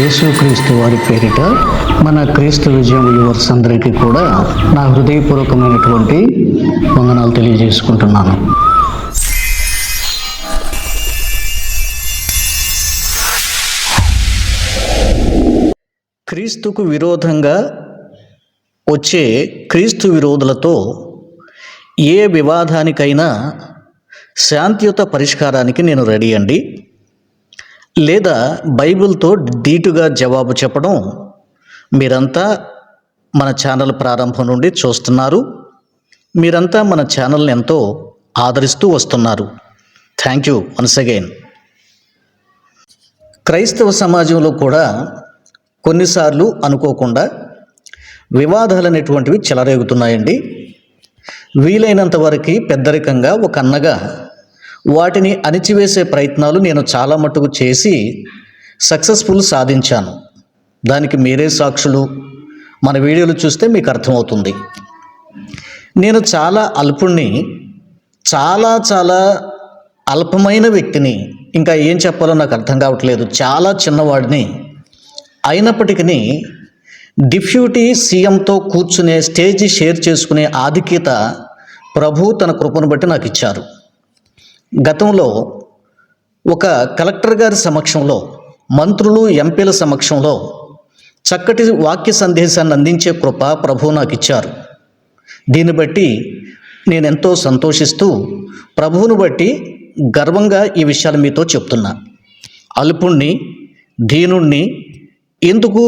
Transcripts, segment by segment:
యేసుక్రీస్తు వారి పేరిట మన క్రీస్తు విజయం యువర్స్ అందరికీ కూడా నా హృదయపూర్వకమైనటువంటి వందనాలు తెలియజేసుకుంటున్నాను. క్రీస్తుకు విరోధంగా వచ్చే క్రీస్తు విరోధులతో ఏ వివాదానికైనా శాంతియుత పరిష్కారానికి నేను రెడీ అండి. లేదా బైబిల్తో ధీటుగా జవాబు చెప్పడం మీరంతా మన ఛానల్ ప్రారంభం నుండి చూస్తున్నారు. మీరంతా మన ఛానల్ని ఎంతో ఆదరిస్తూ వస్తున్నారు. Thank you once again. క్రైస్తవ సమాజంలో కూడా కొన్నిసార్లు అనుకోకుండా వివాదాలు అనేటువంటివి చెలరేగుతున్నాయండి. వీలైనంత వరకు పెద్దరికంగా ఒక అన్నగా వాటిని అణిచివేసే ప్రయత్నాలు నేను చాలా మటుకు చేసి సక్సెస్ఫుల్ సాధించాను. దానికి మీరే సాక్షులు. మన వీడియోలు చూస్తే మీకు అర్థమవుతుంది. నేను చాలా అల్పుణ్ణి చాలా చాలా అల్పమైన వ్యక్తిని ఇంకా ఏం చెప్పాలో నాకు అర్థం కావట్లేదు. చాలా చిన్నవాడిని అయినప్పటికీ డిప్యూటీ సీఎంతో కూర్చునే స్టేజ్ షేర్ చేసుకునే ఆధిక్యత ప్రభు తన కృపను బట్టి నాకు ఇచ్చారు. గతంలో ఒక కలెక్టర్ గారి సమక్షంలో మంత్రులు ఎంపీల సమక్షంలో చక్కటి వాక్య సందేశాన్ని అందించే కృప ప్రభువు నాకు ఇచ్చారు. దీన్ని బట్టి నేను ఎంతో సంతోషిస్తూ ప్రభువును బట్టి గర్వంగా ఈ విషయాలు మీతో చెప్తున్నా. అల్పుణ్ణి దీనుణ్ణి ఎందుకు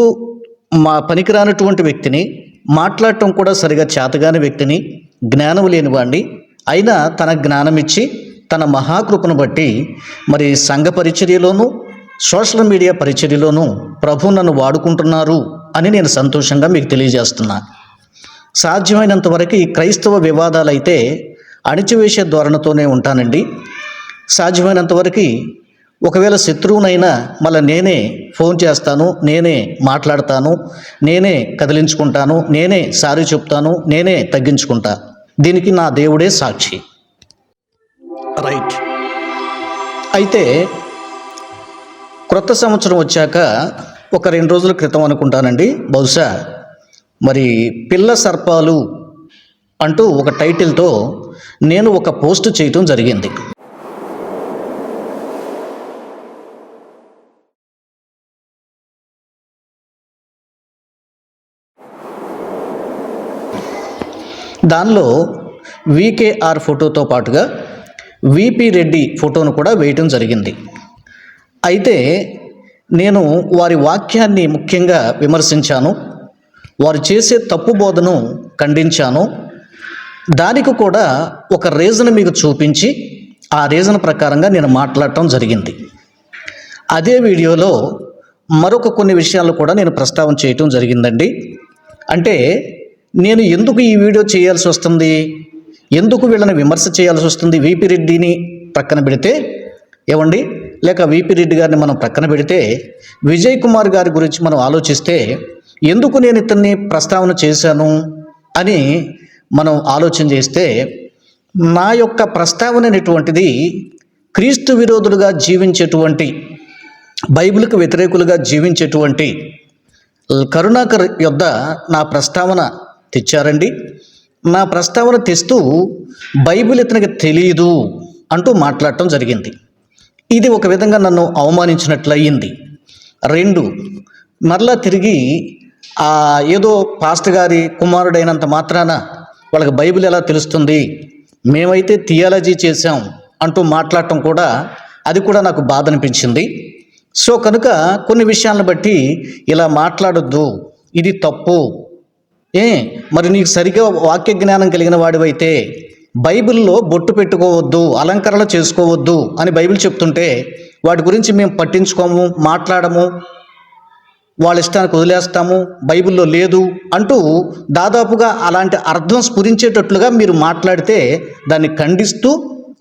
మా పనికిరానటువంటి వ్యక్తిని మాట్లాడటం కూడా సరిగా చేతగాని వ్యక్తిని జ్ఞానం లేనివాడిని అయినా తన జ్ఞానం ఇచ్చి తన మహాకృపను బట్టి మరి సంఘ పరిచర్యలోనూ సోషల్ మీడియా పరిచర్యలోనూ ప్రభు నన్ను వాడుకుంటున్నారు అని నేను సంతోషంగా మీకు తెలియజేస్తున్నా. సాధ్యమైనంత వరకు ఈ క్రైస్తవ వివాదాలు అయితే అణిచివేసే ధోరణితోనే ఉంటానండి. సాధ్యమైనంత వరకు ఒకవేళ శత్రువునైనా మళ్ళీ నేనే ఫోన్ చేస్తాను నేనే మాట్లాడతాను నేనే కదిలించుకుంటాను నేనే సారీ చెప్తాను నేనే తగ్గించుకుంటా. దీనికి నా దేవుడే సాక్షి. రైట్. అయితే క్రొత్త సంవత్సరం వచ్చాక ఒక రెండు రోజుల క్రితం అనుకుంటానండి. బహుశా మరి పిల్ల సర్పాలు అంటూ ఒక టైటిల్తో నేను ఒక పోస్ట్ చేయటం జరిగింది. దానిలో వీకేఆర్ ఫోటోతో పాటుగా విపి రెడ్డి ఫోటోను కూడా వేయటం జరిగింది. అయితే నేను వారి వాక్యాన్ని ముఖ్యంగా విమర్శించాను. వారు చేసే తప్పు బోధను ఖండించాను. దానికి కూడా ఒక రీజన్ మీకు చూపించి ఆ రీజన్ ప్రకారంగా నేను మాట్లాడటం జరిగింది. అదే వీడియోలో మరొక కొన్ని విషయాలు కూడా నేను ప్రస్తావన చేయటం జరిగిందండి. అంటే నేను ఎందుకు ఈ వీడియో చేయాల్సి వస్తుంది? ఎందుకు వీళ్ళని విమర్శ చేయాల్సి వస్తుంది? విపి రెడ్డిని ప్రక్కన పెడితే ఏమండి? లేక విపి రెడ్డి గారిని మనం ప్రక్కన పెడితే విజయ్ కుమార్ గారి గురించి మనం ఆలోచిస్తే ఎందుకు నేను ఇతన్ని ప్రస్తావన చేశాను అని మనం ఆలోచన చేస్తే నా యొక్క ప్రస్తావన అనేటువంటిది క్రీస్తు విరోధులుగా జీవించేటువంటి బైబిల్కు వ్యతిరేకులుగా జీవించేటువంటి కరుణాకర్ యొద్ద నా ప్రస్తావన తెచ్చారండి. నా ప్రస్తావన తెస్తూ బైబిల్ ఇతనికి తెలియదు అంటూ మాట్లాడటం జరిగింది. ఇది ఒక విధంగా నన్ను అవమానించినట్లయింది. రెండు మరలా తిరిగి ఆ ఏదో పాస్ట్ గారి కుమారుడైనంత మాత్రాన వాళ్ళకి బైబిల్ ఎలా తెలుస్తుంది? మేమైతే థియాలజీ చేశాం అంటూ మాట్లాడటం కూడా అది కూడా నాకు బాధ అనిపించింది. సో కనుక కొన్ని విషయాలను బట్టి ఇలా మాట్లాడొద్దు. ఇది తప్పు. ఏ మరి నీకు సరిగా వాక్య జ్ఞానం కలిగిన వాడివైతే బైబిల్లో బొట్టు పెట్టుకోవద్దు అలంకరణ చేసుకోవద్దు అని బైబిల్ చెప్తుంటే వాటి గురించి మేము పట్టించుకోము మాట్లాడము వాళ్ళ ఇష్టానికి వదిలేస్తాము బైబిల్లో లేదు అంటూ దాదాపుగా అలాంటి అర్థం స్ఫురించేటట్లుగా మీరు మాట్లాడితే దాన్ని ఖండిస్తూ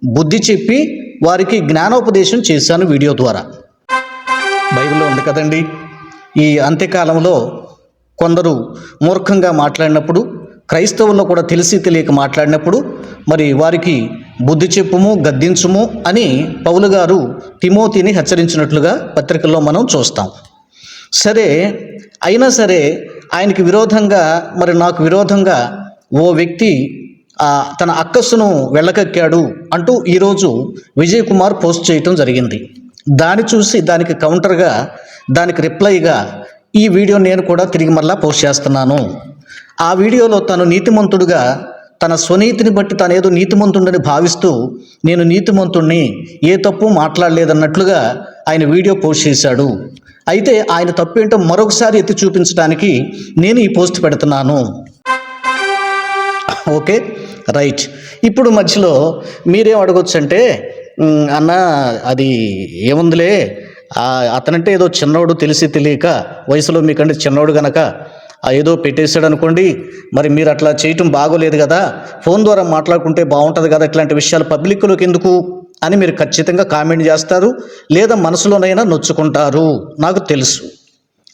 బుద్ధి చెప్పి వారికి జ్ఞానోపదేశం చేశాను వీడియో ద్వారా. బైబిల్లో ఉంది కదండి ఈ అంత్యకాలంలో కొందరు మూర్ఖంగా మాట్లాడినప్పుడు క్రైస్తవుల్లో కూడా తెలిసి తెలియక మాట్లాడినప్పుడు మరి వారికి బుద్ధి చెప్పుము గద్దించుము అని పౌలు గారు తిమోతిని హెచ్చరించినట్లుగా పత్రికల్లో మనం చూస్తాం. సరే అయినా సరే ఆయనకి విరోధంగా మరి నాకు విరోధంగా ఓ వ్యక్తి ఆ, తన అక్కస్సును వెళ్ళకెక్కాడు అంటూ ఈరోజు విజయ్ కుమార్ పోస్ట్ చేయటం జరిగింది. దాన్ని చూసి దానికి కౌంటర్గా దానికి రిప్లైగా ఈ వీడియో నేను కూడా తిరిగి మరలా పోస్ట్ చేస్తున్నాను. ఆ వీడియోలో తను నీతిమంతుడుగా తన స్వనీతిని బట్టి తనేదో ఏదో నీతిమంతుడని భావిస్తూ నేను నీతిమంతుణ్ణి ఏ తప్పు మాట్లాడలేదన్నట్లుగా ఆయన వీడియో పోస్ట్ చేశాడు. అయితే ఆయన తప్పు ఏంటో మరొకసారి ఎత్తి చూపించడానికి నేను ఈ పోస్ట్ పెడుతున్నాను. ఓకే? రైట్. ఇప్పుడు మధ్యలో మీరేం అడగొచ్చు అంటే అన్న అది ఏముందిలే? అతనంటే ఏదో చిన్నోడు తెలిసి తెలియక వయసులో మీకంటే చిన్నోడు గనక ఏదో పెట్టేశాడు అనుకోండి మరి మీరు అట్లా చేయటం బాగోలేదు కదా ఫోన్ ద్వారా మాట్లాడుకుంటే బాగుంటుంది కదా ఇట్లాంటి విషయాలు పబ్లిక్లోకి ఎందుకు అని మీరు ఖచ్చితంగా కామెంట్ చేస్తారు లేదా మనసులోనైనా నొచ్చుకుంటారు నాకు తెలుసు.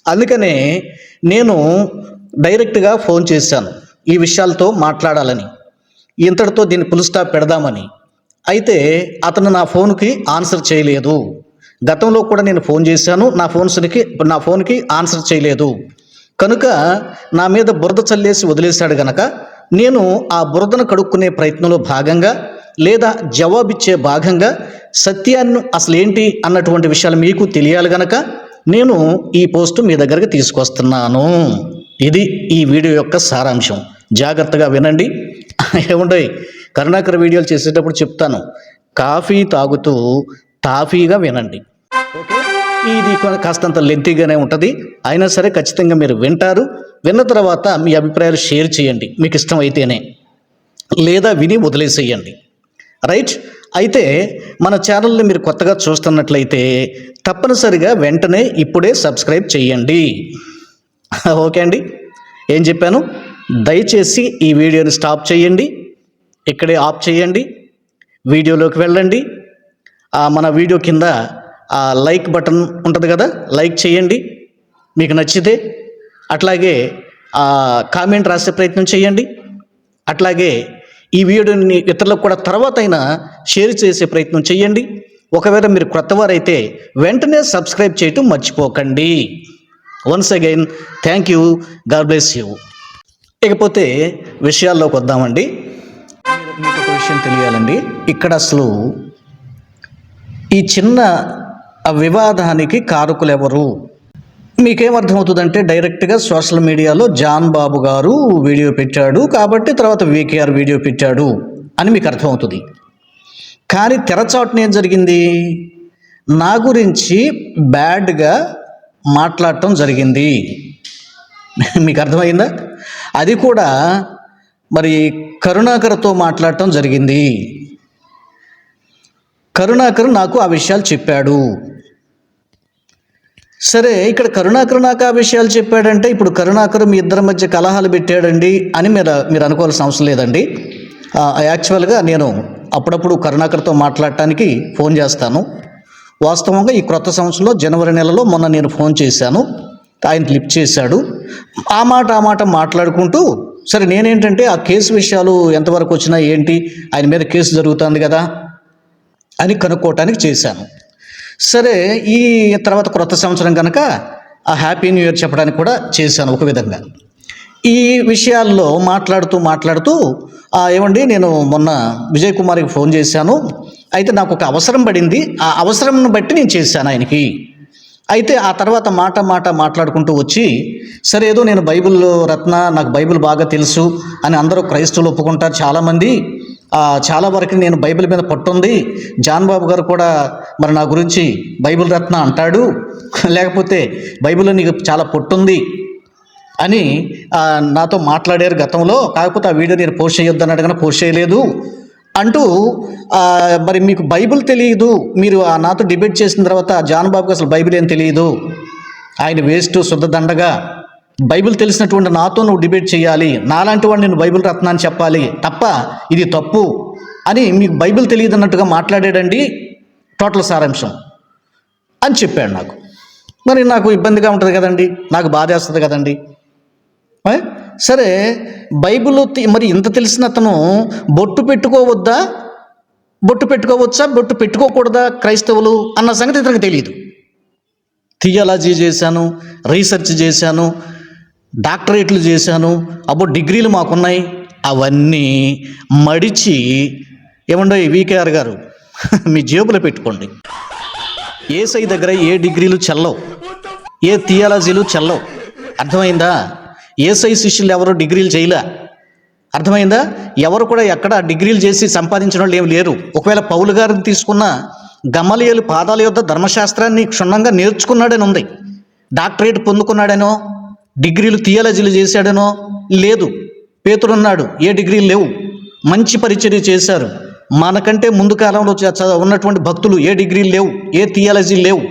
అందుకనే నేను డైరెక్ట్గా ఫోన్ చేశాను ఈ విషయాలతో మాట్లాడాలని. ఇంతటితో దీన్ని పులుస్టాప్ పెడదామని. అయితే అతను నా ఫోన్కి ఆన్సర్ చేయలేదు. గతంలో కూడా నేను ఫోన్ చేశాను. నా ఫోన్స్కి నా ఫోన్కి ఆన్సర్ చేయలేదు. కనుక నా మీద బురద చల్లేసి వదిలేశాడు గనక నేను ఆ బురదను కడుక్కునే ప్రయత్నంలో భాగంగా లేదా జవాబిచ్చే భాగంగా సత్యాన్ని అసలు ఏంటి అన్నటువంటి విషయాలు మీకు తెలియాలి గనక నేను ఈ పోస్టు మీ దగ్గరికి తీసుకొస్తున్నాను. ఇది ఈ వీడియో యొక్క సారాంశం. జాగ్రత్తగా వినండి. ఏముండయి? కరుణాకర్ వీడియోలు చేసేటప్పుడు చెప్తాను. కాఫీ తాగుతూ తాఫీగా వినండి. ఇది కాస్తంత లెంతీగానే ఉంటుంది. అయినా సరే ఖచ్చితంగా మీరు వింటారు. విన్న తర్వాత మీ అభిప్రాయాలు షేర్ చేయండి. మీకు ఇష్టం అయితేనే లేదా విని వదిలేసేయండి. రైట్? అయితే మన ఛానల్ని మీరు కొత్తగా చూస్తున్నట్లయితే తప్పనిసరిగా వెంటనే ఇప్పుడే సబ్స్క్రైబ్ చేయండి. ఓకే అండి. ఏం చెప్పాను? దయచేసి ఈ వీడియోని స్టాప్ చేయండి. ఇక్కడే ఆఫ్ చేయండి. వీడియోలోకి వెళ్ళండి. మన వీడియో కింద ఆ లైక్ బటన్ ఉంటుంది కదా లైక్ చేయండి. మీకు నచ్చితే అట్లాగే ఆ కామెంట్ రాసే ప్రయత్నం చేయండి. అట్లాగే ఈ వీడియోని ఇతరులకు కూడా తర్వాత అయినా షేర్ చేసే ప్రయత్నం చేయండి. ఒకవేళ మీరు క్రొత్తవారైతే వెంటనే సబ్స్క్రైబ్ చేయటం మర్చిపోకండి. Once again thank you God bless you ఇకపోతే విషయాల్లోకి వద్దామండి. మీకు ఒక విషయం తెలియాలండి. ఇక్కడ అసలు ఈ చిన్న ఆ వివాదానికి కారకులు ఎవరు మీకేమర్థమవుతుందంటే డైరెక్ట్గా సోషల్ మీడియాలో జాన్ బాబు గారు వీడియో పెట్టాడు కాబట్టి తర్వాత వీకేఆర్ వీడియో పెట్టాడు అని మీకు అర్థమవుతుంది. కానీ తెరచాటున ఏం జరిగింది? నా గురించి బ్యాడ్గా మాట్లాడటం జరిగింది. మీకు అర్థమైందా? అది కూడా మరి కరుణాకర్తో మాట్లాడటం జరిగింది. కరుణాకర్ నాకు ఆ విషయాలు చెప్పాడు. సరే ఇక్కడ కరుణాకర్ నాకు ఆ విషయాలు చెప్పాడంటే ఇప్పుడు కరుణాకర్ మీ ఇద్దరి మధ్య కలహాలు పెట్టాడండి అని మీరు మీరు అనుకోవాల్సిన అవసరం లేదండి. యాక్చువల్గా నేను అప్పుడప్పుడు కరుణాకర్తో మాట్లాడటానికి ఫోన్ చేస్తాను. వాస్తవంగా ఈ క్రొత్త సంవత్సరంలో జనవరి నెలలో మొన్న నేను ఫోన్ చేశాను. ఆయన లిఫ్ట్ చేశాడు. ఆ మాట ఆ మాట మాట్లాడుకుంటూ సరే నేనేంటంటే ఆ కేసు విషయాలు ఎంతవరకు వచ్చినా ఏంటి? ఆయన మీద కేసు జరుగుతుంది కదా అని కనుక్కోవటానికి చేశాను. సరే ఈ తర్వాత క్రొత్త సంవత్సరం కనుక ఆ హ్యాపీ న్యూ ఇయర్ చెప్పడానికి కూడా చేశాను ఒక విధంగా. ఈ విషయాల్లో మాట్లాడుతూ మాట్లాడుతూ ఏమండి నేను మొన్న విజయ్ కుమార్కి ఫోన్ చేశాను. అయితే నాకు ఒక అవసరం పడింది. ఆ అవసరంను బట్టి నేను చేశాను ఆయనకి. అయితే ఆ తర్వాత మాట మాట మాట్లాడుకుంటూ వచ్చి సరే ఏదో నేను బైబిల్ రత్న నాకు బైబిల్ బాగా తెలుసు అని అందరూ క్రైస్తవులు ఒప్పుకుంటారు. చాలామంది చాలా వరకు నేను బైబిల్ మీద పట్టుంది. జాన్ బాబు గారు కూడా మరి నా గురించి బైబిల్ రత్న అంటాడు. లేకపోతే బైబిల్లో నీకు చాలా పొట్టుంది అని నాతో మాట్లాడారు గతంలో. కాకపోతే ఆ వీడియో నేను పోస్ట్ చేయొద్దు అని అడగన పోస్ట్ చేయలేదు. అంటూ మరి మీకు బైబిల్ తెలియదు. మీరు ఆ నాతో డిబేట్ చేసిన తర్వాత జాన్ బాబుకి అసలు బైబిల్ ఏం తెలియదు. ఆయన వేస్ట్ శుద్ధ దండగా. బైబిల్ తెలిసినటువంటి నాతో నువ్వు డిబేట్ చేయాలి. నాలాంటి వాడు నేను బైబిల్ రత్నాన్ని చెప్పాలి. తప్ప ఇది తప్పు అని మీకు బైబిల్ తెలియదు అన్నట్టుగా మాట్లాడాడండి టోటల్ సారాంశం అని చెప్పాడు నాకు. మరి నాకు ఇబ్బందిగా ఉంటుంది కదండి. నాకు బాధేస్తుంది కదండి. సరే బైబిల్ మరి ఇంత తెలిసిన అతను బొట్టు పెట్టుకోవద్దా? బొట్టు పెట్టుకోవచ్చా? బొట్టు పెట్టుకోకూడదా క్రైస్తవులు? అన్న సంగతి ఇతనికి తెలియదు థియాలజీ చేశాను రీసెర్చ్ చేశాను డాక్టరేట్లు చేశాను అబ్బో డిగ్రీలు మాకున్నాయి అవన్నీ మడిచి ఏమండో వికేఆర్ గారు మీ జేబులో పెట్టుకోండి. ఏసై దగ్గర ఏ డిగ్రీలు చెల్లవు ఏ థియాలజీలు చెల్లవు అర్థమైందా? ఏసై శిష్యులు ఎవరు డిగ్రీలు చేయలే అర్థమైందా? ఎవరు కూడా ఎక్కడ డిగ్రీలు చేసి సంపాదించిన వాళ్ళు ఏమి లేరు. ఒకవేళ పౌలు గారిని తీసుకున్న గమలియలు పాదాల యొద్ద ధర్మశాస్త్రాన్ని క్షుణ్ణంగా నేర్చుకున్నాడని ఉంది డాక్టరేట్ పొందుకున్నాడనో? డిగ్రీలు థియాలజీలు చేశాడనో? లేదు. పేతుడున్నాడు ఏ డిగ్రీలు లేవు. మంచి పరిచర్య చేశారు. మనకంటే ముందు కాలంలో ఉన్నటువంటి భక్తులు ఏ డిగ్రీలు లేవు ఏ థియాలజీలు లేవు.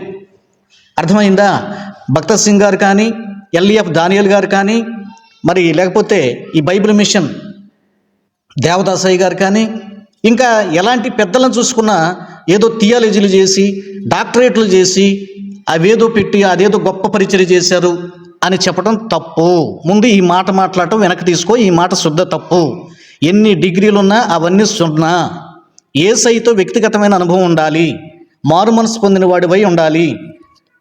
అర్థమైందా? భక్త సింగ్ గారు కానీ ఎల్ఈఎఫ్ దానియల్ గారు కానీ మరి లేకపోతే ఈ బైబిల్ మిషన్ దేవదాసయ్య గారు కానీ ఇంకా ఎలాంటి పెద్దలను చూసుకున్నా ఏదో థియాలజీలు చేసి డాక్టరేట్లు చేసి అవేదో పెట్టి అదేదో గొప్ప పరిచయం చేశారు. అని చెప్పడం తప్పు. ముందు ఈ మాట మాట్లాడటం వెనక్కి తీసుకో ఈ మాట శుద్ధ తప్పు. ఎన్ని డిగ్రీలు ఉన్నా అవన్నీ సున్నా. ఏసైతో వ్యక్తిగతమైన అనుభవం ఉండాలి? మారు మనసు పొందిన వాడివై ఉండాలి?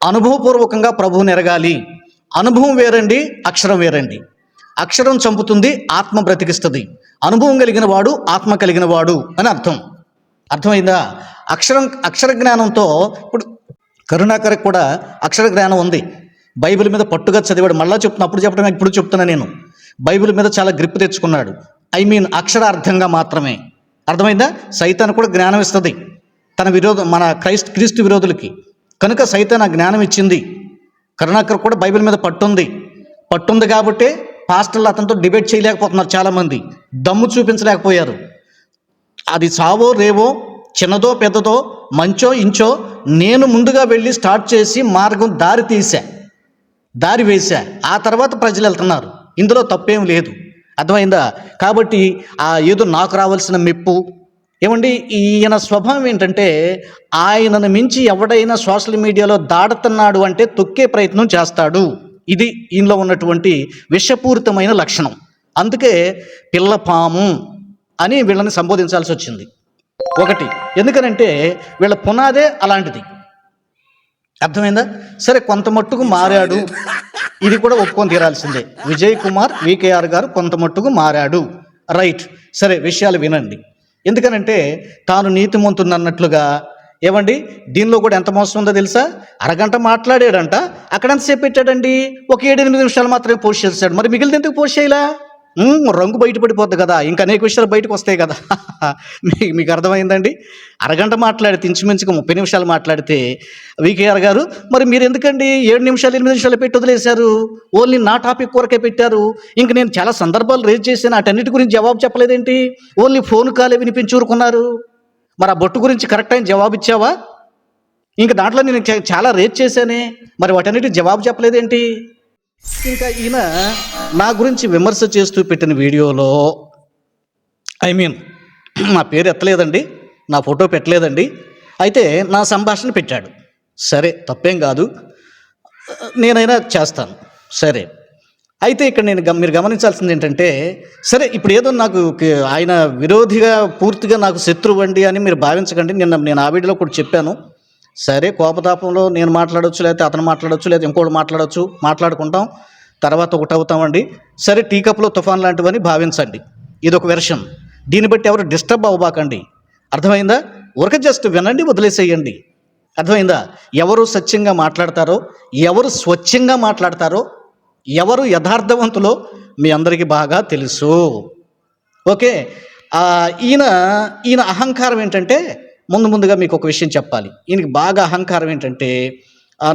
అనుభవపూర్వకంగా ప్రభువుని ఎరగాలి అనుభవం వేరండి అక్షరం వేరండి. అక్షరం చంపుతుంది ఆత్మ బ్రతికిస్తుంది. అనుభవం కలిగిన వాడు ఆత్మ కలిగిన వాడు అని అర్థం. అర్థమైందా? అక్షరం అక్షర జ్ఞానంతో ఇప్పుడు కరుణాకర్కి కూడా అక్షర జ్ఞానం ఉంది. బైబిల్ మీద పట్టుగా చదివాడు. మళ్ళా చెప్తున్నా అప్పుడు చెప్పడం ఇప్పుడు చెప్తున్నా నేను. బైబిల్ మీద చాలా గ్రిప్ తెచ్చుకున్నాడు. ఐ మీన్ అక్షరార్థంగా మాత్రమే. అర్థమైందా? సైతాన్ కూడా జ్ఞానం ఇస్తుంది. తన విరోధం మన క్రైస్ట్ క్రీస్తు విరోధులకి. కనుక సైతాన్ ఆ జ్ఞానం ఇచ్చింది. కరుణాకర్ కూడా బైబిల్ మీద పట్టుంది. పట్టుంది కాబట్టే పాస్టర్లు అతనితో డిబేట్ చేయలేకపోతున్నారు చాలామంది. దమ్ము చూపించలేకపోయారు. అది సావో రేవో చిన్నదో పెద్దదో మంచో ఇంచో నేను ముందుగా వెళ్ళి స్టార్ట్ చేసి మార్గం దారి తీసా దారి వేశా. ఆ తర్వాత ప్రజలు వెళ్తున్నారు. ఇందులో తప్పేం లేదు. అర్థమైందా? కాబట్టి ఆ ఏదో నాకు రావాల్సిన మెప్పు. ఏమండి? ఈయన స్వభావం ఏంటంటే ఆయనను మించి ఎవడైనా సోషల్ మీడియాలో దాడుతున్నాడు అంటే తొక్కే ప్రయత్నం చేస్తాడు. ఇది ఈయనలో ఉన్నటువంటి విషపూరితమైన లక్షణం. అందుకే పిల్ల పాము అని వీళ్ళని సంబోధించాల్సి వచ్చింది. ఒకటి. ఎందుకనంటే వీళ్ళ పునాదే అలాంటిది. అర్థమైందా? సరే కొంత మట్టుకు మారాడు. ఇది కూడా ఒప్పుకొని తీరాల్సిందే. విజయ్ కుమార్ వికేఆర్ గారు కొంత మట్టుకు మారాడు. రైట్. సరే విషయాలు వినండి. ఎందుకనంటే తాను నీతిమంతుడు అన్నట్లుగా ఏమండి దీనిలో కూడా ఎంత మోసం ఉందో తెలుసా? అరగంట మాట్లాడాడంట. అక్కడ ఎంతసేపు పెట్టాడండి? ఒక ఏడెనిమిది నిమిషాలు మాత్రమే పోస్ట్ చేస్తాడు మరి మిగిలిన ఎందుకు పోస్ట్ చేయలా? రంగు బయటపడిపోద్ది కదా. ఇంకా అనేక విషయాలు బయటకు వస్తాయి కదా. మీకు మీకు అర్థమైందండి? అరగంట మాట్లాడితే ఇంచుమించుగా ముప్పై నిమిషాలు మాట్లాడితే వికేఆర్ గారు మరి మీరు ఎందుకండి ఏడు నిమిషాలు ఎనిమిది నిమిషాలు పెట్టి వదిలేశారు? ఓన్లీ నా టాపిక్ కొరకే పెట్టారు. ఇంక నేను చాలా సందర్భాలు రేజ్ చేశాను. అటన్నిటి గురించి జవాబు చెప్పలేదేంటి? ఓన్లీ ఫోన్ కాలే వినిపించి ఊరుకున్నారు మరి ఆ బొట్టు గురించి కరెక్ట్ అయిన జవాబు ఇచ్చావా? ఇంకా దాంట్లో నేను చాలా రేజ్ చేశానే. మరి వాటన్నిటి జవాబు చెప్పలేదేంటి? ఇంకా ఈయన నా గురించి విమర్శ చేస్తూ పెట్టిన వీడియోలో ఐ మీన్ నా పేరు ఎత్తలేదండి నా ఫోటో పెట్టలేదండి. అయితే నా సంభాషణ పెట్టాడు. సరే తప్పేం కాదు. నేనైనా చేస్తాను. సరే. అయితే ఇక్కడ నేను మీరు గమనించాల్సింది ఏంటంటే సరే ఇప్పుడు ఏదో నాకు ఆయన విరోధిగా పూర్తిగా నాకు శత్రువు అండి అని మీరు భావించకండి. నిన్న నేను ఆ వీడియోలో కూడా చెప్పాను. సరే కోపతాపంలో నేను మాట్లాడవచ్చు లేకపోతే అతను మాట్లాడవచ్చు లేదా ఇంకోటి మాట్లాడవచ్చు మాట్లాడుకుంటాం. తర్వాత ఒకటి అవుతామండి. సరే టీ కప్లో తుఫాన్ లాంటివని భావించండి. ఇది ఒక వెర్షన్. దీన్ని బట్టి ఎవరు డిస్టర్బ్ అవ్వబాకండి. అర్థమైందా? ఉరక జస్ట్ వినండి వదిలేసేయండి. అర్థమైందా? ఎవరు సత్యంగా మాట్లాడతారో ఎవరు స్వచ్ఛంగా మాట్లాడతారో ఎవరు యథార్థవంతులో మీ అందరికీ బాగా తెలుసు. ఓకే? ఈయన ఈయన అహంకారం ఏంటంటే ముందు ముందుగా మీకు ఒక విషయం చెప్పాలి. ఈయనకి బాగా అహంకారం ఏంటంటే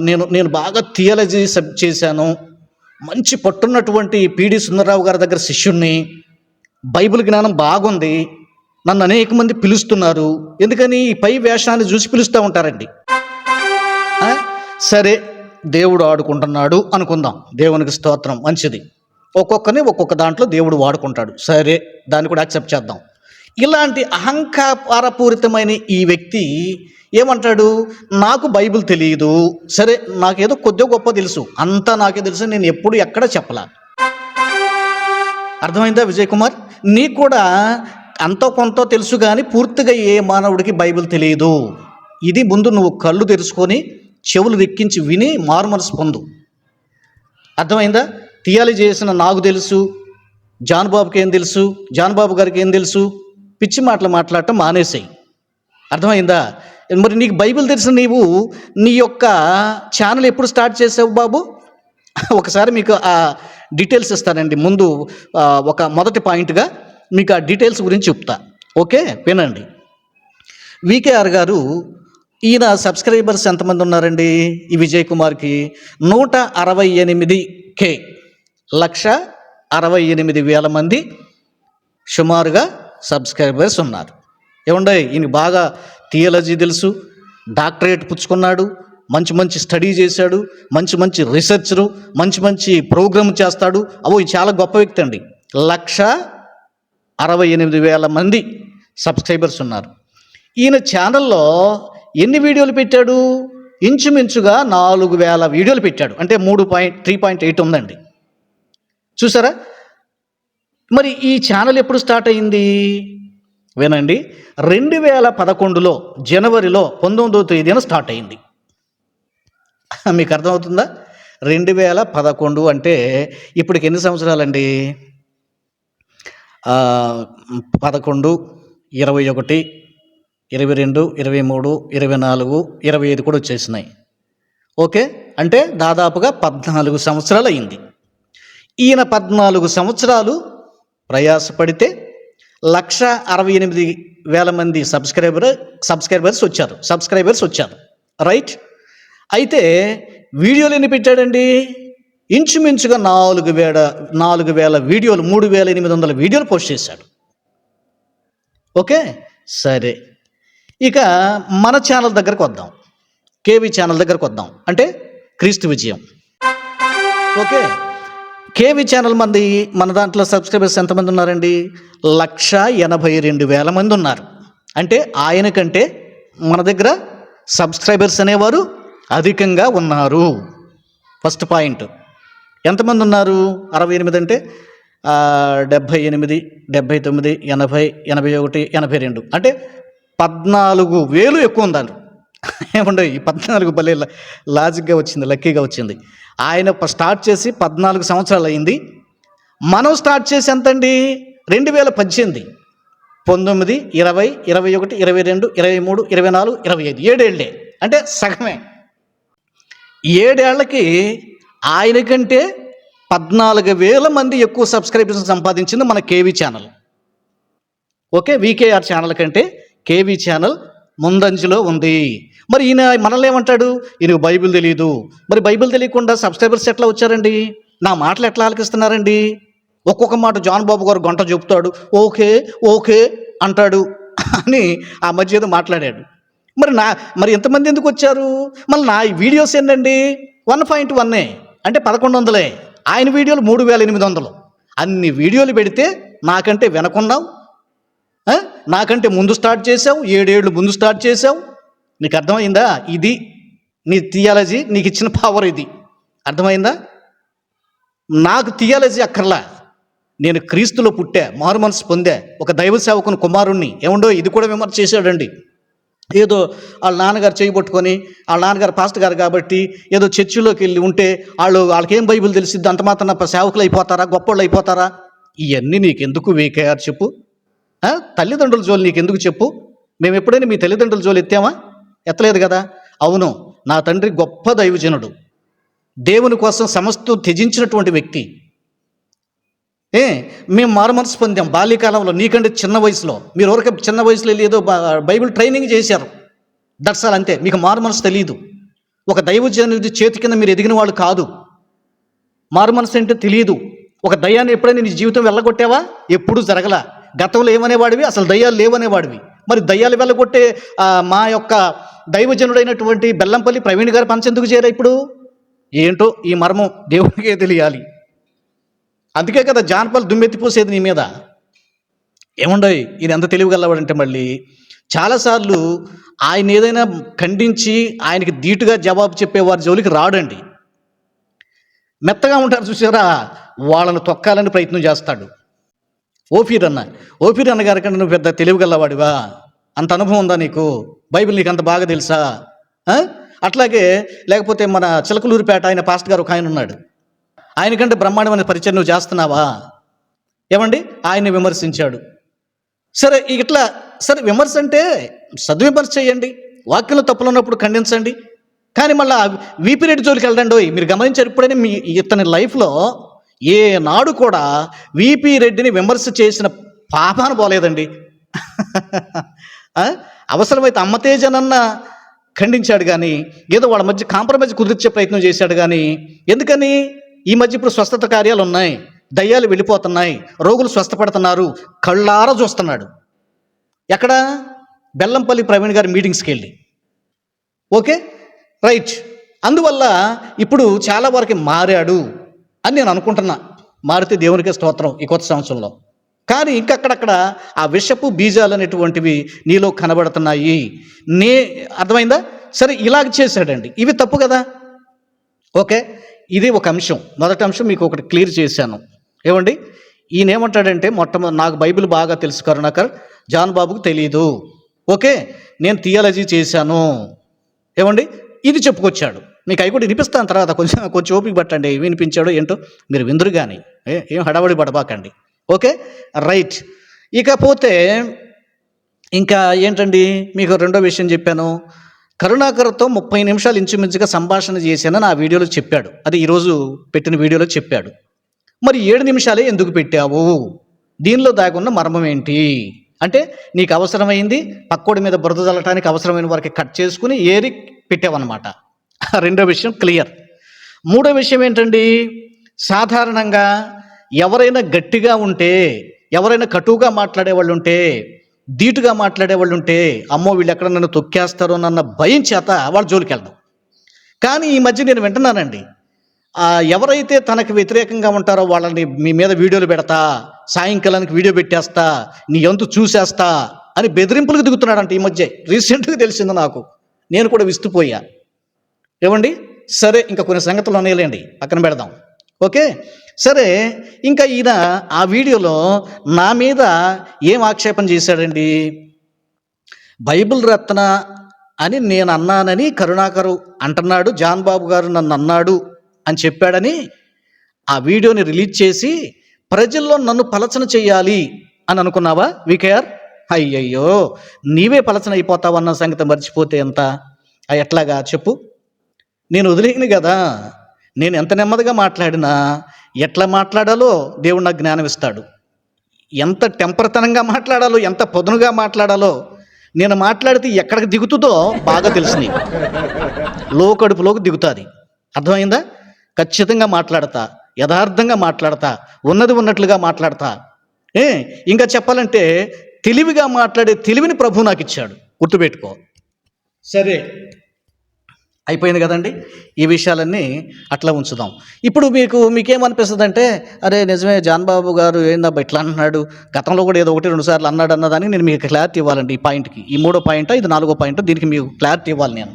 నేను నేను బాగా థియాలజీ సబ్ చేశాను. మంచి పట్టున్నటువంటి పిడి సుందరరావు గారి దగ్గర శిష్యుణ్ణి. బైబిల్ జ్ఞానం బాగుంది. నన్ను అనేక మంది పిలుస్తున్నారు. ఎందుకని? ఈ పై వేషాన్ని చూసి పిలుస్తూ ఉంటారండి. సరే దేవుడు ఆడుకుంటున్నాడు అనుకుందాం. దేవునికి స్తోత్రం. మంచిది. ఒక్కొక్కరిని ఒక్కొక్క దాంట్లో దేవుడు వాడుకుంటాడు. సరే దాన్ని కూడా యాక్సెప్ట్ చేద్దాం. ఇలాంటి అహంకారపూరితమైన ఈ వ్యక్తి ఏమంటాడు? నాకు బైబిల్ తెలియదు సరే నాకేదో కొద్దిగా గొప్ప తెలుసు. అంతా నాకే తెలుసు నేను ఎప్పుడు ఎక్కడ చెప్పలా? అర్థమైందా విజయ్ కుమార్ నీకు కూడా అంతో కొంత తెలుసు కానీ పూర్తిగా ఏ మానవుడికి బైబిల్ తెలియదు ఇది ముందు నువ్వు కళ్ళు తెరుచుకొని చెవులు రెక్కించి విని మారుమనసు పొందు. అర్థమైందా? థియాలజీ చేసిన నాకు తెలుసు. జాన్ బాబుకి ఏం తెలుసు? జాన్బాబు గారికి ఏం తెలుసు? పిచ్చి మాటలు మాట్లాడటం మానేసాయి. అర్థమైందా? మరి నీకు బైబిల్ తెలిసిన నీవు నీ యొక్క ఛానల్ ఎప్పుడు స్టార్ట్ చేసావు బాబు? ఒకసారి మీకు ఆ డీటెయిల్స్ ఇస్తానండి. ముందు ఒక మొదటి పాయింట్గా మీకు ఆ డీటెయిల్స్ గురించి చెప్తా. ఓకే? వినండి. వికేఆర్ గారు ఈయన సబ్స్క్రైబర్స్ ఎంతమంది ఉన్నారండి? ఈ విజయ్ కుమార్కి నూట అరవై ఎనిమిది కే. లక్ష అరవై ఎనిమిది వేల మంది. సుమారుగా సబ్స్క్రైబర్స్ ఉన్నారు. ఏమండే ఈయన బాగా థియాలజీ తెలుసు డాక్టరేట్ పుచ్చుకున్నాడు మంచి మంచి స్టడీ చేశాడు మంచి మంచి రీసెర్చరు మంచి మంచి ప్రోగ్రామ్ చేస్తాడు. అవో చాలా గొప్ప వ్యక్తి అండి. లక్ష అరవై ఎనిమిది వేల మంది సబ్స్క్రైబర్స్ ఉన్నారు. ఈయన ఛానల్లో ఎన్ని వీడియోలు పెట్టాడు? ఇంచుమించుగా నాలుగు వేల వీడియోలు పెట్టాడు. అంటే మూడు పాయింట్ త్రీ పాయింట్ ఎయిట్ ఉందండి. చూసారా? మరి ఈ ఛానల్ ఎప్పుడు స్టార్ట్ అయింది? వినండి. రెండు వేల పదకొండులో జనవరిలో పంతొమ్మిదో తేదీన స్టార్ట్ అయింది. మీకు అర్థమవుతుందా రెండు వేల పదకొండు అంటే ఇప్పటికి ఎన్ని సంవత్సరాలండి? పదకొండు ఇరవై ఒకటి ఇరవై రెండు ఇరవై మూడు ఇరవై నాలుగు ఇరవై ఐదు కూడా వచ్చేసినాయి. ఓకే? అంటే దాదాపుగా పద్నాలుగు సంవత్సరాలు అయింది. ఈయన పద్నాలుగు సంవత్సరాలు ప్రయాసపడితే లక్ష అరవై ఎనిమిది వేల మంది సబ్స్క్రైబర్ సబ్స్క్రైబర్స్ వచ్చారు. సబ్స్క్రైబర్స్ వచ్చారు. రైట్ అయితే వీడియోలు ఎన్ని పెట్టాడండి? ఇంచుమించుగా నాలుగు వేల నాలుగు వేల వీడియోలు మూడు వేల ఎనిమిది వందల వీడియోలు పోస్ట్ చేశాడు. ఓకే? సరే. ఇక మన ఛానల్ దగ్గరకు వద్దాం. కేవీ ఛానల్ దగ్గరకు వద్దాం. అంటే క్రీస్తు విజయం. ఓకే? కేవీ ఛానల్ మంది మన దాంట్లో సబ్స్క్రైబర్స్ ఎంతమంది ఉన్నారండి? లక్ష ఎనభై రెండు వేల మంది ఉన్నారు. అంటే ఆయన కంటే మన దగ్గర సబ్స్క్రైబర్స్ అనేవారు అధికంగా ఉన్నారు. First point. ఎంతమంది ఉన్నారు? అరవై ఎనిమిది అంటే డెబ్భై ఎనిమిది డెబ్భై తొమ్మిది ఎనభై ఎనభై ఒకటి ఎనభై రెండు. అంటే పద్నాలుగు వేలు ఎక్కువ ఉందండి. ఏమండే ఈ పద్నాలుగు భలే లాజిక్గా వచ్చింది లక్కీగా వచ్చింది. ఆయన స్టార్ట్ చేసి పద్నాలుగు సంవత్సరాలు అయింది. మనం స్టార్ట్ చేసి ఎంతండి? రెండు వేల పద్దెనిమిది. పంతొమ్మిది ఇరవై ఇరవై ఒకటి ఇరవై రెండు ఇరవై మూడు ఇరవై నాలుగు ఇరవై ఐదు. ఏడేళ్ళే. అంటే సగమే. ఏడేళ్ళకి ఆయన కంటే పద్నాలుగు వేల మంది ఎక్కువ సబ్స్క్రైబర్స్ సంపాదించింది మన KV channel. Okay VKR channel కంటే కేవీ ఛానల్ ముందంజలో ఉంది. మరి ఈయన మనల్ని ఏమంటాడు ఈయనకు బైబిల్ తెలియదు మరి బైబిల్ తెలియకుండా సబ్స్క్రైబర్స్ ఎట్లా వచ్చారండి? నా మాటలు ఎట్లా ఆలకిస్తున్నారండి? ఒక్కొక్క మాట జాన్ బాబు గారు గంట చెబుతాడు. ఓకే ఓకే అంటాడు. అని ఆ మధ్య ఏదో మాట్లాడాడు. మరి నా మరి ఎంతమంది ఎందుకు వచ్చారు? మళ్ళీ నా వీడియోస్ ఏంటండి? వన్ పాయింట్ వన్నే అంటే పదకొండు వందలే. ఆయన వీడియోలు మూడు వేల ఎనిమిది వందలు. అన్ని వీడియోలు పెడితే నాకంటే వెనకున్నావు. నాకంటే ముందు స్టార్ట్ చేసావు ఏడేళ్ళు ముందు స్టార్ట్ చేసావు నీకు అర్థమైందా? ఇది నీ థియాలజీ నీకు ఇచ్చిన పవర్ ఇది. అర్థమైందా? నాకు థియాలజీ అక్కర్లా. నేను క్రీస్తులో పుట్టా మారు మనసు పొందా ఒక దైవ సేవకుని కుమారుణ్ణి. ఏముండో ఇది కూడా విమర్శ చేశాడండి. ఏదో వాళ్ళ నాన్నగారు చేయబట్టుకొని వాళ్ళ నాన్నగారు పాస్టర్ గారు కాబట్టి ఏదో చర్చిలోకి వెళ్ళి ఉంటే వాళ్ళు వాళ్ళకేం బైబిల్ తెలిసిద్ది? అంత మాత్రం సేవకులు అయిపోతారా? గొప్పవాళ్ళు అయిపోతారా? ఇవన్నీ నీకెందుకు వేకేయారు చెప్పు? తల్లిదండ్రుల జోలు నీకెందుకు చెప్పు? మేము ఎప్పుడైనా మీ తల్లిదండ్రుల జోలు ఎత్తామా? ఎత్తలేదు కదా? అవును నా తండ్రి గొప్ప దైవజనుడు. దేవుని కోసం సమస్తం త్యజించినటువంటి వ్యక్తి. ఏ మేము మారుమనసు పొందాం. బాల్యకాలంలో నీకంటే చిన్న వయసులో మీరు ఎవరికి చిన్న వయసులో వెళ్ళి ఏదో బా- బైబిల్ ట్రైనింగ్ చేశారు. దర్శాలు అంతే మీకు మారు మనసు తెలియదు ఒక దైవజనుడి చేతి కింద మీరు ఎదిగిన వాళ్ళు కాదు. మారు మనసు అంటే తెలియదు ఒక దయ్యాన్ని ఎప్పుడైనా నీ జీవితం వెళ్ళగొట్టావా? ఎప్పుడూ జరగల. గతంలో ఏమనేవాడివి? అసలు దయ్యాలు లేవనేవాడివి. మరి దయ్యాలు వెళ్ళగొట్టే మా యొక్క దైవజనుడైనటువంటి బెల్లంపల్లి ప్రవీణ్ గారు పంచెందుకు చేరా ఇప్పుడు? ఏంటో ఈ మర్మం దేవునికే తెలియాలి. అందుకే కదా జానపల్ దుమ్మెత్తిపోసేది నీ మీద. ఏముండయి? ఇది ఎంత తెలివిగలవాడంటే మళ్ళీ చాలాసార్లు ఆయన ఏదైనా ఖండించి ఆయనకి ధీటుగా జవాబు చెప్పేవారి జోలికి రాడండి. మెత్తగా ఉంటారు చూసారా? వాళ్ళను తొక్కాలని ప్రయత్నం చేస్తాడు. ఓఫీర్ అన్న ఓఫీర్ అన్న గారి కంటే నువ్వు పెద్ద తెలివిగలవాడివా? అంత అనుభవం ఉందా నీకు? బైబిల్ నీకు అంత బాగా తెలుసా? అట్లాగే లేకపోతే మన చిలకలూరిపేట ఆయన పాస్ట్ గారు ఒక ఆయన ఉన్నాడు. ఆయనకంటే బ్రహ్మాండమైన పరిచయం నువ్వు చేస్తున్నావా? ఏమండి? ఆయన్ని విమర్శించాడు. సరే ఇట్లా సరే విమర్శ అంటే సద్విమర్శ చేయండి. వాక్యంలో తప్పులు ఉన్నప్పుడు ఖండించండి. కానీ మళ్ళీ వీపీ రెడ్డి జోలికి వెళ్ళండి మీరు గమనించారు ఇప్పుడైనా మీ ఇతని లైఫ్లో ఏ నాడు కూడా వీపీ రెడ్డిని విమర్శ చేసిన పాపాను పోలేదండి. అవసరమైతే అమ్మతేజనన్న ఖండించాడు కానీ ఏదో వాళ్ళ మధ్య కాంప్రమైజ్ కుదిర్చే ప్రయత్నం చేశాడు కానీ ఎందుకని? ఈ మధ్య ఇప్పుడు స్వస్థత కార్యాలు ఉన్నాయి. దయ్యాలు వెళ్ళిపోతున్నాయి. రోగులు స్వస్థపడుతున్నారు. కళ్ళారా చూస్తున్నాడు. ఎక్కడ? బెల్లంపల్లి ప్రవీణ్ గారి మీటింగ్స్కి వెళ్ళి ఓకే? రైట్. అందువల్ల ఇప్పుడు చాలా వరకు మారాడు. అని నేను అనుకుంటున్నా. మారుతి దేవునికి స్తోత్రం ఈ కొత్త సంవత్సరంలో. కానీ ఇంకక్కడక్కడ ఆ విషపు బీజాలు అనేటువంటివి నీలో కనబడుతున్నాయి. నే అర్థమైందా? సరే ఇలాగ చేశాడండి. ఇవి తప్పు కదా? ఓకే? ఇది ఒక అంశం. మొదటి అంశం మీకు ఒకటి క్లియర్ చేశాను. ఏమండి? ఈయన ఏమంటాడంటే మొట్టమొదటి నాకు బైబిల్ బాగా తెలుసు కరుణాకర్. జాన్ బాబుకు తెలియదు ఓకే? నేను థియాలజీ చేశాను. ఏమండి? ఇది చెప్పుకొచ్చాడు. మీకు అవి కూడా వినిపిస్తాను తర్వాత. కొంచెం కొంచెం ఓపిక పట్టండి. వినిపించాడు ఏంటో మీరు విందురు కానీ ఏం హడావడి పడబాకండి. ఓకే? రైట్. ఇకపోతే ఇంకా ఏంటండి? మీకు రెండో విషయం చెప్పాను. కరుణాకర్తో ముప్పై నిమిషాలు ఇంచుమించుగా సంభాషణ చేశానని ఆ వీడియోలో చెప్పాడు. అది ఈరోజు పెట్టిన వీడియోలో చెప్పాడు. మరి ఏడు నిమిషాలే ఎందుకు పెట్టావు? దీనిలో దాగున్న మర్మం ఏంటి? అంటే నీకు అవసరమైంది పక్కోడి మీద బురద చల్లటానికి అవసరమైన వరకు కట్ చేసుకుని ఏరి పెట్టావన్నమాట. రెండో విషయం క్లియర్. మూడో విషయం ఏంటండి? సాధారణంగా ఎవరైనా గట్టిగా ఉంటే ఎవరైనా కటువుగా మాట్లాడే వాళ్ళు ఉంటే ధీటుగా మాట్లాడే వాళ్ళు ఉంటే అమ్మో వీళ్ళు ఎక్కడ నన్ను తొక్కేస్తారో నన్న భయం చేత వాళ్ళ జోలికి వెళ్దాం. కానీ ఈ మధ్య నేను వింటున్నానండి. ఎవరైతే తనకు వ్యతిరేకంగా ఉంటారో వాళ్ళని మీ మీద వీడియోలు పెడతా సాయంకాలానికి వీడియో పెట్టేస్తా నీ ఎంతు చూసేస్తా అని బెదిరింపులకు దిగుతున్నాడంట ఈ మధ్య. రీసెంట్గా తెలిసింది నాకు. నేను కూడా విస్తుపోయా. ఏమండి? సరే ఇంకా కొన్ని సంగతులు ఉన్నాయిలేండి పక్కన పెడదాం. ఓకే? సరే ఇంకా ఈయన ఆ వీడియోలో నా మీద ఏం ఆక్షేపణ చేశాడండి? బైబిల్ రత్న అని నేను అన్నానని కరుణాకరు అంటున్నాడు జాన్ బాబు గారు నన్ను అన్నాడు అని చెప్పాడని ఆ వీడియోని రిలీజ్ చేసి ప్రజల్లో నన్ను పలచన చేయాలి అని అనుకున్నావా వికేఆర్? అయ్యయ్యో నీవే పలచన అయిపోతావన్న సంగతి మర్చిపోతే ఎంత? ఎట్లాగా? చెప్పు. నేను వదిలేను కదా. నేను ఎంత నెమ్మదిగా మాట్లాడినా ఎట్లా మాట్లాడాలో దేవుడు నాకు జ్ఞానం ఇస్తాడు. ఎంత టెంపర్తనంగా మాట్లాడాలో ఎంత పొదునుగా మాట్లాడాలో నేను మాట్లాడితే ఎక్కడికి దిగుతుందో బాగా తెలుసు నీకు లో కడుపులోకి దిగుతుంది. అర్థమైందా? ఖచ్చితంగా మాట్లాడతా యథార్థంగా మాట్లాడతా ఉన్నది ఉన్నట్లుగా మాట్లాడతా. ఏ ఇంకా చెప్పాలంటే తెలివిగా మాట్లాడే తెలివిని ప్రభు నాకు ఇచ్చాడు. గుర్తుపెట్టుకో. సరే. అయిపోయింది కదండి. ఈ విషయాలన్నీ అట్లా ఉంచుదాం. ఇప్పుడు మీకు మీకేమనిపిస్తుంది అంటే అరే నిజమే జాన్ బాబు గారు ఏందబ్బా ఇట్లా అంటున్నాడు గతంలో కూడా ఏదో ఒకటి రెండు సార్లు అన్నాడు అన్నదానికి నేను మీకు క్లారిటీ ఇవ్వాలండి ఈ పాయింట్కి. ఈ మూడో పాయింట్ ఇది నాలుగో పాయింట్ దీనికి మీకు క్లారిటీ ఇవ్వాలి నేను.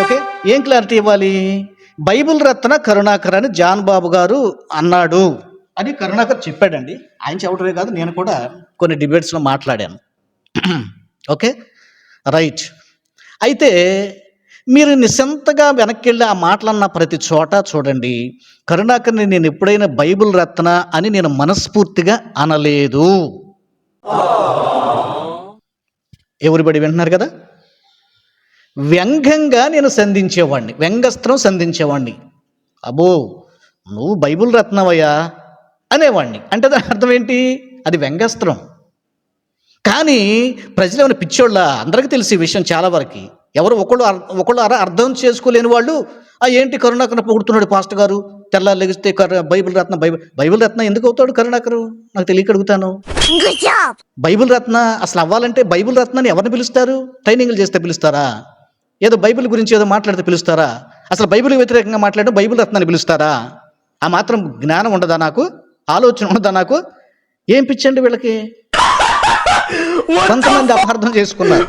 ఓకే? ఏం క్లారిటీ ఇవ్వాలి? బైబిల్ రత్న కరుణాకర్ అని జాన్బాబు గారు అన్నాడు. అని కరుణాకర్ చెప్పాడండి. ఆయన చెప్పడమే కాదు నేను కూడా కొన్ని డిబేట్స్లో మాట్లాడాను. ఓకే? రైట్. అయితే మీరు నిశంతగా వెనక్కి వెళ్ళి ఆ మాటలన్న ప్రతి చోట చూడండి. కరుణాకర్ని నేను ఎప్పుడైనా బైబిల్ రత్న అని నేను మనస్ఫూర్తిగా అనలేదు. ఎవరిబడి వింటున్నారు కదా? వ్యంగ్యంగా నేను సంధించేవాడిని వ్యంగస్త్రం సంధించేవాడిని అబో నువ్వు బైబిల్ రత్నవయ్యా అనేవాడిని అంటే దాని అర్థం ఏంటి? అది వ్యంగస్త్రం. కానీ ప్రజలు ఏమైనా పిచ్చోళ్ళ? అందరికీ తెలిసి ఈ విషయం చాలా వరకు. ఎవరు ఒకళ్ళు అర్- ఒకళ్ళు అర అర్థం చేసుకోలేని వాళ్ళు ఆ ఏంటి కరుణాకర్ పొగుడుతున్నాడు పాస్టర్ గారు? తెల్లారు లెగిస్తే బైబిల్ రత్న బైబిల్ బైబిల్ రత్న ఎందుకు అవుతాడు కరుణాకరు? నాకు తెలియక అడుగుతాను. బైబిల్ రత్న అసలు అవ్వాలంటే బైబిల్ రత్నాన్ని ఎవరిని పిలుస్తారు? ట్రైనింగ్లు చేస్తే పిలుస్తారా? ఏదో బైబిల్ గురించి ఏదో మాట్లాడితే పిలుస్తారా? అసలు బైబిల్ వ్యతిరేకంగా మాట్లాడడం బైబిల్ రత్నాన్ని పిలుస్తారా? ఆ మాత్రం జ్ఞానం ఉండదా నాకు? ఆలోచన ఉండదా నాకు? ఏం పిచ్చండి వీళ్ళకి? కొంతమంది అపార్థం చేసుకున్నారు.